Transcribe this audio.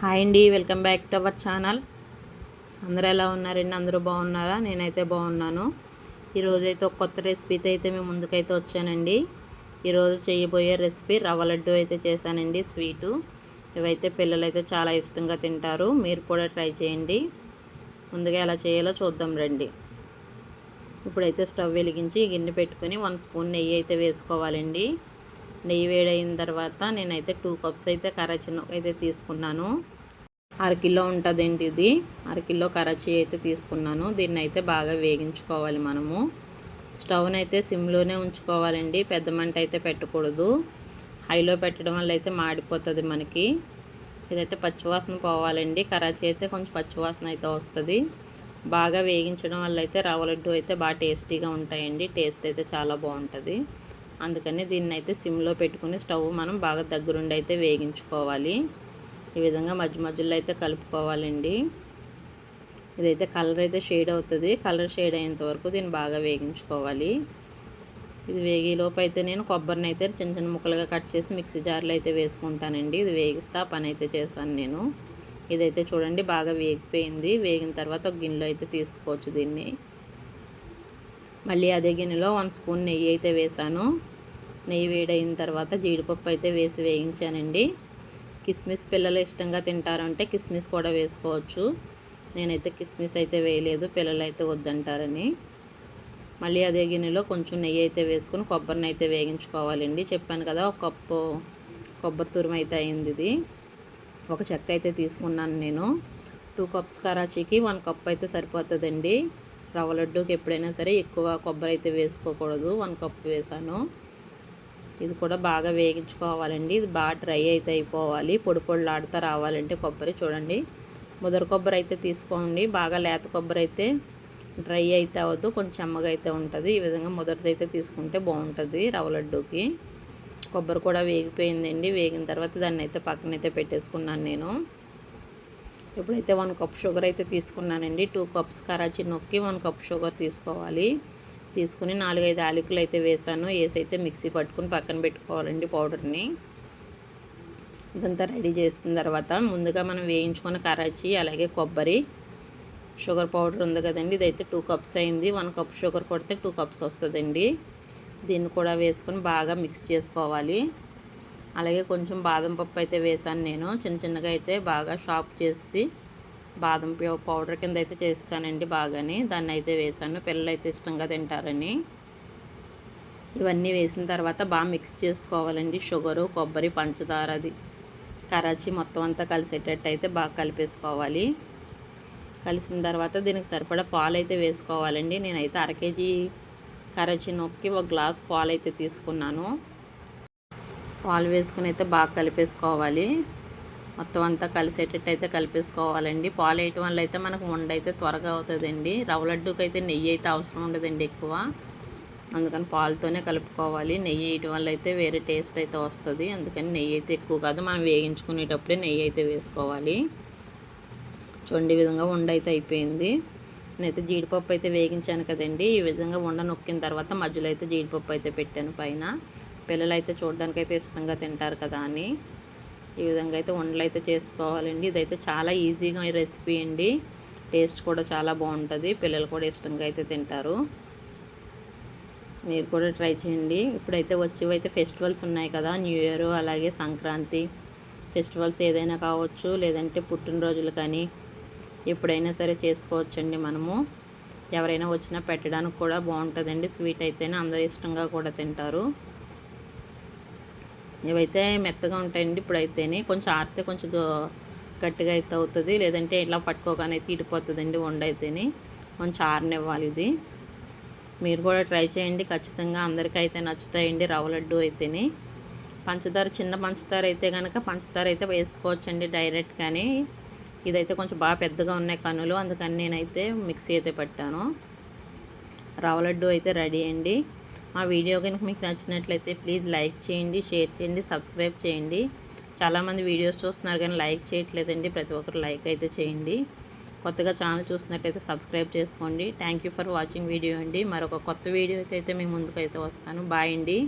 Hi అండి welcome back to our channel. అందరూ ఎలా ఉన్నారండి? అందరూ బాగున్నారా? నేనైతే బాగున్నాను. ఈరోజు అయితే ఒక కొత్త రెసిపీతో అయితే మేము ముందుకైతే వచ్చానండి. ఈరోజు చేయబోయే రెసిపీ రవ్వ లడ్డు అయితే చేశానండి స్వీటు ఇవైతే పిల్లలైతే చాలా ఇష్టంగా తింటారు. మీరు కూడా ట్రై చేయండి. ముందుగా ఎలా చేయాలో చూద్దాం రండి. ఇప్పుడైతే స్టవ్ వెలిగించి గిన్నె పెట్టుకొని వన్ స్పూన్ నెయ్యి అయితే వేసుకోవాలండి. నెయ్యి వేడైన తర్వాత నేనైతే టూ కప్స్ అయితే కరాచీ అయితే తీసుకున్నాను. అరకిలో ఉంటుందండి ఇది? అరకిలో కరాచీ అయితే తీసుకున్నాను. దీన్ని అయితే బాగా వేగించుకోవాలి మనము. స్టవ్ని అయితే సిమ్లోనే ఉంచుకోవాలండి. పెద్ద మంట అయితే పెట్టకూడదు. హైలో పెట్టడం వల్ల అయితే మాడిపోతుంది మనకి. ఇదైతే పచ్చివాసన పోవాలండి. కరాచీ అయితే కొంచెం పచ్చివాసన అయితే వస్తుంది. బాగా వేగించడం వల్ల అయితే రవ్వ లడ్డు అయితే బాగా టేస్టీగా ఉంటాయండి. టేస్ట్ అయితే చాలా బాగుంటుంది. అందుకని దీన్ని అయితే సిమ్లో పెట్టుకుని స్టవ్ మనం బాగా దగ్గరుండి అయితే వేగించుకోవాలి. ఈ విధంగా మధ్య మధ్యలో అయితే కలుపుకోవాలండి. ఇదైతే కలర్ అయితే షేడ్ అవుతుంది. కలర్ షేడ్ అయ్యేంత వరకు దీన్ని బాగా వేగించుకోవాలి. ఇది వేగేలోపు అయితే నేను కొబ్బరిని అయితే చిన్న చిన్న ముక్కలుగా కట్ చేసి మిక్సీ జార్లో అయితే వేసుకుంటానండి. ఇది వేగిస్తా పని అయితే చేశాను నేను. ఇదైతే చూడండి బాగా వేగిపోయింది. వేగిన తర్వాత ఒక గిన్నెలో అయితే తీసుకోవచ్చు దీన్ని. మళ్ళీ అదే గిన్నెలో వన్ స్పూన్ నెయ్యి అయితే వేసాను. నెయ్యి వేడైన తర్వాత జీడిపప్పు అయితే వేసి వేయించానండి. కిస్మిస్ పిల్లలు ఇష్టంగా తింటారంటే కిస్మిస్ కూడా వేసుకోవచ్చు. నేనైతే కిస్మిస్ అయితే వేయలేదు పిల్లలు అయితే వద్దంటారని. మళ్ళీ అదే గిన్నెలో కొంచెం నెయ్యి అయితే వేసుకుని కొబ్బరిని అయితే వేగించుకోవాలండి చెప్పాను కదా ఒక కప్పు కొబ్బరి తురుము అయితే అయింది ఇది. ఒక చెక్క అయితే తీసుకున్నాను నేను. టూ కప్స్ కరాచీకి వన్ కప్ అయితే సరిపోతుందండి. రవ్వ లడ్డూకి ఎప్పుడైనా సరే ఎక్కువ కొబ్బరి అయితే వేసుకోకూడదు. వన్ కప్ వేసాను. ఇది కూడా బాగా వేగించుకోవాలండి. ఇది బాగా డ్రై అయితే అయిపోవాలి. పొడి పొడిలాడుతూ రావాలంటే కొబ్బరి చూడండి. ముదర కొబ్బరి అయితే తీసుకోండి. బాగా లేత కొబ్బరి అయితే డ్రై అయితే అవ్వద్దు కొంచెం చెమ్మగా అయితే ఉంటుంది. ఈ విధంగా ముదరది అయితే తీసుకుంటే బాగుంటుంది రవ్వ లడ్డూకి. కొబ్బరి కూడా వేగిపోయిందండి. వేగిన తర్వాత దాన్ని అయితే పక్కనైతే పెట్టేసుకున్నాను నేను. ఇప్పుడైతే వన్ కప్ షుగర్ అయితే తీసుకున్నానండి టూ కప్స్ కరాచీ నొక్కి వన్ కప్ షుగర్ తీసుకోవాలి. తీసుకుని నాలుగైదు ఆలికలు అయితే వేసాను. వేసి అయితే మిక్సీ పట్టుకుని పక్కన పెట్టుకోవాలండి పౌడర్ని. ఇదంతా రెడీ చేసిన తర్వాత ముందుగా మనం వేయించుకున్న కరాచీ అలాగే కొబ్బరి షుగర్ పౌడర్ ఉంది కదండి ఇదైతే టూ కప్స్ అయింది. వన్ కప్ షుగర్ కొడితే టూ కప్స్ వస్తుందండి. దీన్ని కూడా వేసుకొని బాగా మిక్స్ చేసుకోవాలి. అలాగే కొంచెం బాదం పప్పు అయితే వేసాను నేను. చిన్న చిన్నగా అయితే బాగా షాప్ చేసి బాదం పౌడర్ కింద అయితే చేస్తానండి బాగాని. దాన్ని అయితే వేసాను పిల్లలు అయితే ఇష్టంగా తింటారని. ఇవన్నీ వేసిన తర్వాత బాగా మిక్స్ చేసుకోవాలండి. షుగరు కొబ్బరి పంచదార అది. కరాచీ మొత్తం అంతా కలిసేటట్టు అయితే బాగా కలిపేసుకోవాలి. కలిసిన తర్వాత దీనికి సరిపడా పాలు అయితే వేసుకోవాలండి. నేనైతే అర కేజీ కరాచీ నొక్కి ఒక గ్లాస్ పాలు అయితే తీసుకున్నాను. పాలు వేసుకుని అయితే బాగా కలిపేసుకోవాలి. మొత్తం అంతా కలిసేటట్టు అయితే కలిపేసుకోవాలండి. పాలు వేయటం వల్ల అయితే మనకు వండ అయితే త్వరగా అవుతుందండి. రవ్వ లడ్డూకి అయితే నెయ్యి అయితే అవసరం ఉండదండి ఎక్కువ. అందుకని పాలతోనే కలుపుకోవాలి. నెయ్యి వేయటం వల్ల అయితే వేరే టేస్ట్ అయితే వస్తుంది. అందుకని నెయ్యి అయితే ఎక్కువ కాదు మనం వేగించుకునేటప్పుడే నెయ్యి అయితే వేసుకోవాలి. చూడండి విధంగా ఉండ అయితే అయిపోయింది. నేనైతే జీడిపప్పు అయితే వేగించాను కదండి. ఈ విధంగా వండ నొక్కిన తర్వాత మధ్యలో అయితే జీడిపప్పు అయితే పెట్టాను పైన. పిల్లలు అయితే చూడడానికి అయితే ఇష్టంగా తింటారు కదా అని. ఈ విధంగా అయితే వండలు అయితే చేసుకోవాలండి. ఇదైతే చాలా ఈజీగా రెసిపీ అండి. టేస్ట్ కూడా చాలా బాగుంటుంది. పిల్లలు కూడా ఇష్టంగా అయితే తింటారు. మీరు కూడా ట్రై చేయండి. ఇప్పుడైతే వచ్చేవైతే ఫెస్టివల్స్ ఉన్నాయి కదా. న్యూ ఇయర్ అలాగే సంక్రాంతి ఫెస్టివల్స్ ఏదైనా కావచ్చు లేదంటే పుట్టినరోజులు కానీ ఎప్పుడైనా సరే చేసుకోవచ్చండి మనము. ఎవరైనా వచ్చినా పెట్టడానికి కూడా బాగుంటుందండి. స్వీట్ అయితేనే అందరూ ఇష్టంగా కూడా తింటారు. ఇవైతే మెత్తగా ఉంటాయండి ఇప్పుడైతేనే. కొంచెం ఆరితే కొంచెం గట్టిగా అయితే అవుతుంది. లేదంటే ఇట్లా పట్టుకోగానే అయితే ఇడిపోతుందండి వండ అయితేనే. కొంచెం ఆరనివ్వాలి ఇది. మీరు కూడా ట్రై చేయండి. ఖచ్చితంగా అందరికీ అయితే నచ్చుతాయండి రవ్వ లడ్డు అయితేనే. పంచదార చిన్న పంచదార అయితే కనుక పంచదార అయితే వేసుకోవచ్చండి డైరెక్ట్ కానీ ఇదైతే కొంచెం బాగా పెద్దగా ఉన్నాయి కనులు అందుకని నేనైతే మిక్సీ అయితే పెట్టాను. రవ్వ లడ్డు అయితే రెడీ అండి. మా వీడియో కనుక మీకు నచ్చినట్లయితే ప్లీజ్ లైక్ చేయండి షేర్ చేయండి సబ్స్క్రైబ్ చేయండి. చాలామంది వీడియోస్ చూస్తున్నారు కానీ లైక్ చేయట్లేదండి. ప్రతి ఒక్కరు లైక్ అయితే చేయండి. కొత్తగా ఛానల్ చూసినట్టయితే సబ్స్క్రైబ్ చేసుకోండి. థ్యాంక్ ఫర్ వాచింగ్ వీడియో అండి. మరొక కొత్త వీడియో అయితే మీ ముందుకైతే వస్తాను. బాయ్ అండి.